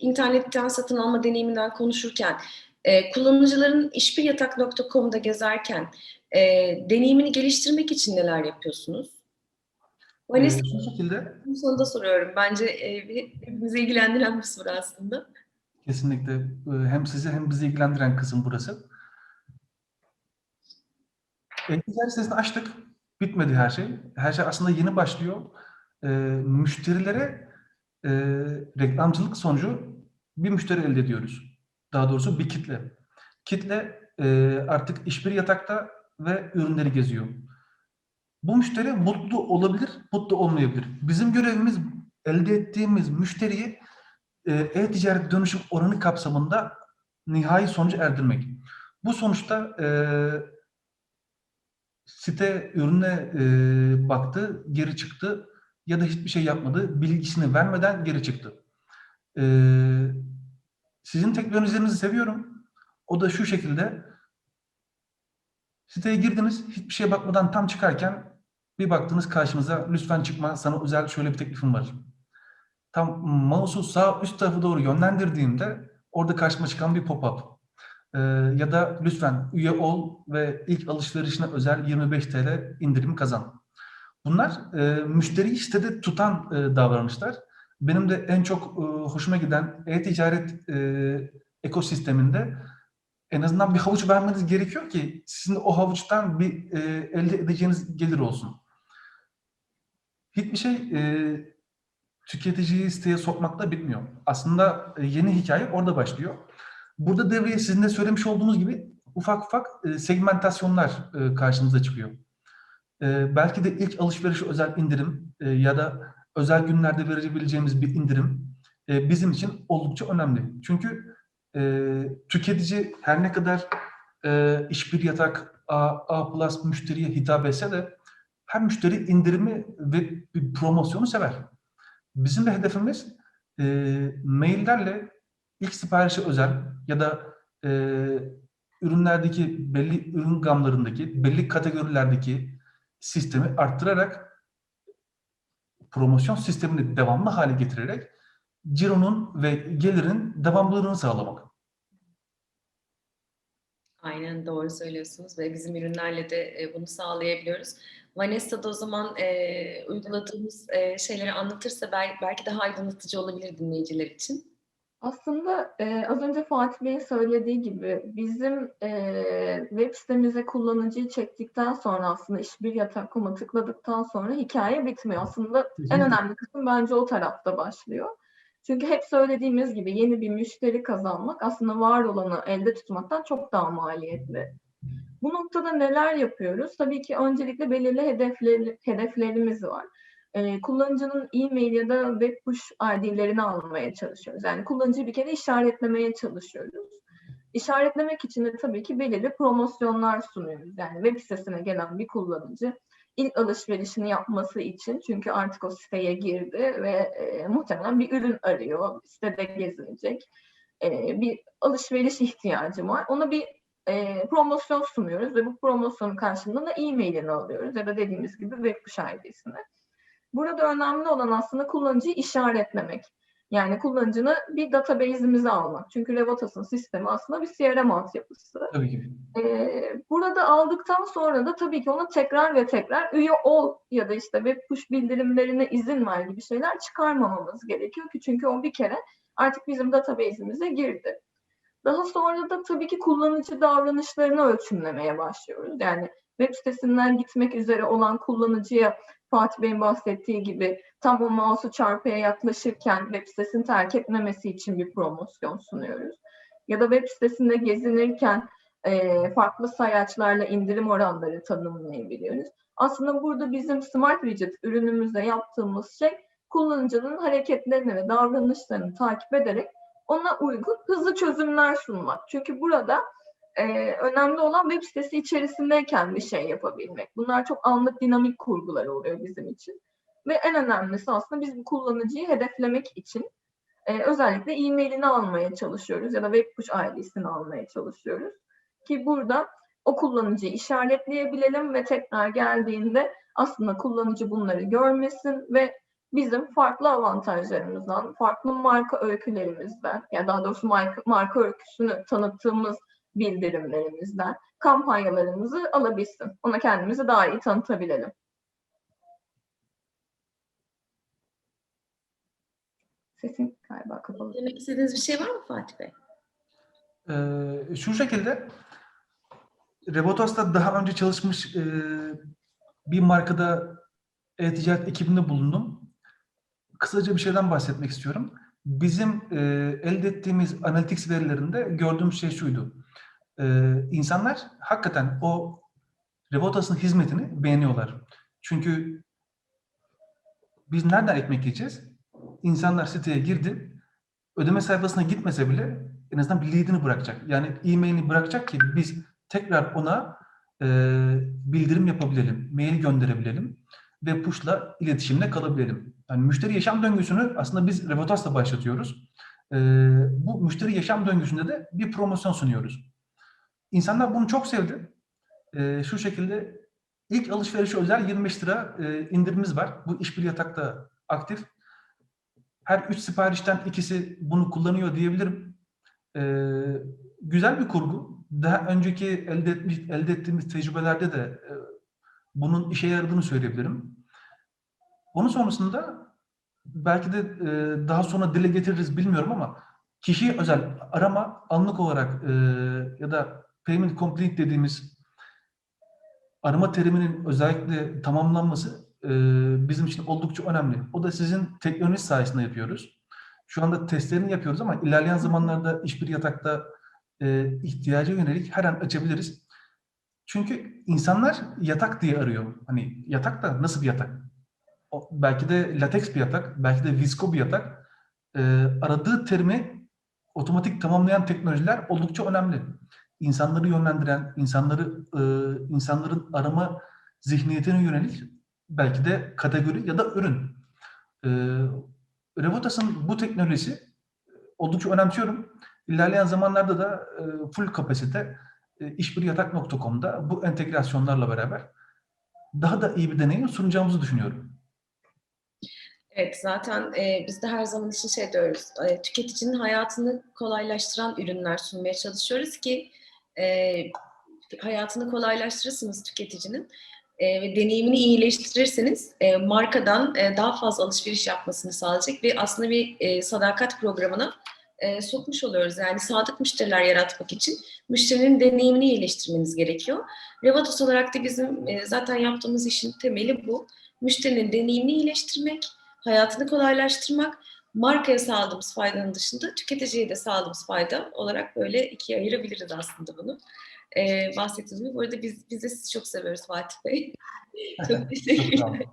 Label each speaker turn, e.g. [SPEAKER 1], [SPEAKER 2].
[SPEAKER 1] internetten satın alma deneyiminden konuşurken e, kullanıcıların işbiryatak.com'da gezerken e, deneyimini geliştirmek için neler yapıyorsunuz? Vanessa,
[SPEAKER 2] Ee, şu şekilde
[SPEAKER 1] bu sonunda soruyorum. Bence e, hepimizi ilgilendiren bir soru aslında.
[SPEAKER 2] kesinlikle e, hem sizi hem bizi ilgilendiren kısım burası. E-ticaret sitesini açtık. Bitmedi her şey. Her şey aslında yeni başlıyor. E, müşterilere e, reklamcılık sonucu bir müşteri elde ediyoruz. Daha doğrusu bir kitle. Kitle e, artık işbir yatakta ve ürünleri geziyor. Bu müşteri mutlu olabilir, mutlu olmayabilir. Bizim görevimiz elde ettiğimiz müşteriyi e, e-ticaret dönüşüm oranı kapsamında nihai sonucu erdirmek. Bu sonuçta e, site ürüne e, baktı, geri çıktı ya da hiçbir şey yapmadı, bilgisini vermeden geri çıktı. E, sizin teknolojilerinizi seviyorum. O da şu şekilde siteye girdiniz, hiçbir şeye bakmadan tam çıkarken bir baktınız karşınıza lütfen çıkma sana özel şöyle bir teklifim var. Tam mouse'u sağ üst tarafı doğru yönlendirdiğimde orada karşıma çıkan bir pop-up. Ee, ya da lütfen üye ol ve ilk alışverişine özel 25 TL indirim kazan. Bunlar e, müşteriyi sitede tutan e, davranışlar. Benim de en çok e, hoşuma giden e-ticaret e, ekosisteminde en azından bir havuç vermeniz gerekiyor ki sizin o havuçtan bir e, elde edeceğiniz gelir olsun. Hiçbir şey e, tüketiciyi siteye sokmakla bitmiyor. Aslında e, yeni hikaye orada başlıyor. Burada devreye sizin de söylemiş olduğunuz gibi ufak ufak e, segmentasyonlar e, karşınıza çıkıyor. E, belki de ilk alışverişe özel indirim e, ya da özel günlerde verebileceğimiz bir indirim e, bizim için oldukça önemli. Çünkü e, tüketici her ne kadar e, işbir yatak A, A plus müşteriye hitap etse de her müşteri indirimi ve bir promosyonu sever. Bizim de hedefimiz e, maillerle ilk siparişe özel ya da e, ürünlerdeki belli ürün gamlarındaki belli kategorilerdeki sistemi arttırarak promosyon sistemini devamlı hale getirerek cironun ve gelirin devamlılığını sağlamak.
[SPEAKER 1] Aynen doğru söylüyorsunuz ve bizim ürünlerle de e, bunu sağlayabiliyoruz. Vanessa da o zaman e, uyguladığımız e, şeyleri anlatırsa belki, belki daha aydınlatıcı olabilir dinleyiciler için.
[SPEAKER 3] Aslında e, az önce Fatih Bey'in söylediği gibi bizim e, web sitemize kullanıcıyı çektikten sonra aslında işbir yatak.com'a tıkladıktan sonra hikaye bitmiyor. Aslında en önemli kısım bence o tarafta başlıyor. Çünkü hep söylediğimiz gibi yeni bir müşteri kazanmak aslında var olanı elde tutmaktan çok daha maliyetli. Bu noktada neler yapıyoruz? Tabii ki öncelikle belirli hedefleri, hedeflerimiz var. Ee, kullanıcının e-mail ya da web push ID'lerini almaya çalışıyoruz. Yani kullanıcıyı bir kere işaretlemeye çalışıyoruz. İşaretlemek için de tabii ki belirli promosyonlar sunuyoruz. Yani web sitesine gelen bir kullanıcı ilk alışverişini yapması için çünkü artık o siteye girdi ve e, muhtemelen bir ürün arıyor, sitede gezinecek e, bir alışveriş ihtiyacı var. Ona bir e, promosyon sunuyoruz ve bu promosyonun karşılığında da e-mailini alıyoruz ya da dediğimiz gibi web push ID'sini. Burada önemli olan aslında kullanıcıyı işaretlemek. Yani kullanıcını bir database'imize almak. Çünkü Revotas'ın sistemi aslında bir CRM altyapısı.
[SPEAKER 2] Tabii ki.
[SPEAKER 3] Ee, burada aldıktan sonra da tabii ki ona tekrar ve tekrar üye ol ya da işte web push bildirimlerine izin ver gibi şeyler çıkarmamamız gerekiyor ki çünkü o bir kere artık bizim database'imize girdi. Daha sonra da tabii ki kullanıcı davranışlarını ölçümlemeye başlıyoruz. Yani web sitesinden gitmek üzere olan kullanıcıya Fatih Bey'in bahsettiği gibi tam o mouse'u çarpıya yaklaşırken web sitesini terk etmemesi için bir promosyon sunuyoruz. Ya da web sitesinde gezinirken e, farklı sayaçlarla indirim oranları tanımlayabiliyoruz. Aslında burada bizim Smart Widget ürünümüzde yaptığımız şey kullanıcının hareketlerini ve davranışlarını takip ederek ona uygun hızlı çözümler sunmak. Çünkü burada e, önemli olan web sitesi içerisindeyken bir şey yapabilmek. Bunlar çok anlık dinamik kurgular oluyor bizim için. Ve en önemlisi aslında biz bu kullanıcıyı hedeflemek için e, özellikle e-mailini almaya çalışıyoruz ya da web push ID'sini almaya çalışıyoruz. Ki burada o kullanıcıyı işaretleyebilelim ve tekrar geldiğinde aslında kullanıcı bunları görmesin ve bizim farklı avantajlarımızdan, farklı marka öykülerimizden, ya daha doğrusu marka, marka öyküsünü tanıttığımız bildirimlerimizden kampanyalarımızı alabilsin. Ona kendimizi daha iyi tanıtabilelim. Sesin galiba kapalı.
[SPEAKER 1] Demek istediğiniz bir şey var mı Fatih Bey?
[SPEAKER 2] Ee, şu şekilde Revotos'ta daha önce çalışmış e, bir markada e-ticaret ekibinde bulundum. Kısaca bir şeyden bahsetmek istiyorum. Bizim e, elde ettiğimiz analytics verilerinde gördüğümüz şey şuydu. E, insanlar hakikaten o Revotos'un hizmetini beğeniyorlar. Çünkü biz nereden ekmek yiyeceğiz? İnsanlar siteye girdi, ödeme sayfasına gitmese bile en azından bir lead'ini bırakacak. Yani e-mailini bırakacak ki biz tekrar ona e, bildirim yapabilelim, mail gönderebilelim ve push'la iletişimde kalabilelim. Yani müşteri yaşam döngüsünü aslında biz Revotas'la başlatıyoruz. E, bu müşteri yaşam döngüsünde de bir promosyon sunuyoruz. İnsanlar bunu çok sevdi. E, şu şekilde ilk alışverişe özel 25 lira e, indirimimiz var. Bu işbirliği yatakta aktif. Her üç siparişten ikisi bunu kullanıyor diyebilirim. Ee, güzel bir kurgu. Daha önceki elde etmiş, elde ettiğimiz tecrübelerde de e, bunun işe yaradığını söyleyebilirim. Onun sonrasında belki de e, daha sonra dile getiririz bilmiyorum ama kişiye özel arama anlık olarak e, ya da payment complete dediğimiz arama teriminin özellikle tamamlanması e, bizim için oldukça önemli. O da sizin teknoloji sayesinde yapıyoruz. Şu anda testlerini yapıyoruz ama ilerleyen zamanlarda iş bir yatakta e, ihtiyaca yönelik her an açabiliriz. Çünkü insanlar yatak diye arıyor. Hani yatak da nasıl bir yatak? O, belki de lateks bir yatak, belki de visko bir yatak. E, aradığı terimi otomatik tamamlayan teknolojiler oldukça önemli. İnsanları yönlendiren, insanları e, insanların arama zihniyetine yönelik belki de kategori ya da ürün. E, Revotas'ın bu teknolojisi oldukça önemsiyorum. İlerleyen zamanlarda da e, full kapasite e, işbiryatak.com'da bu entegrasyonlarla beraber daha da iyi bir deneyim sunacağımızı düşünüyorum.
[SPEAKER 1] Evet, zaten e, biz de her zaman için şey diyoruz, e, tüketicinin hayatını kolaylaştıran ürünler sunmaya çalışıyoruz ki e, hayatını kolaylaştırırsınız tüketicinin e, ve deneyimini iyileştirirseniz e, markadan e, daha fazla alışveriş yapmasını sağlayacak ve aslında bir e, sadakat programına e, sokmuş oluyoruz. Yani sadık müşteriler yaratmak için müşterinin deneyimini iyileştirmeniz gerekiyor. Revatos olarak da bizim e, zaten yaptığımız işin temeli bu. Müşterinin deneyimini iyileştirmek, hayatını kolaylaştırmak, markaya sağladığımız faydanın dışında tüketiciye de sağladığımız fayda olarak böyle ikiye ayırabiliriz aslında bunu. Ee, bahsettiğiniz gibi. Bu arada biz, biz de sizi çok seviyoruz Fatih Bey. çok teşekkürler.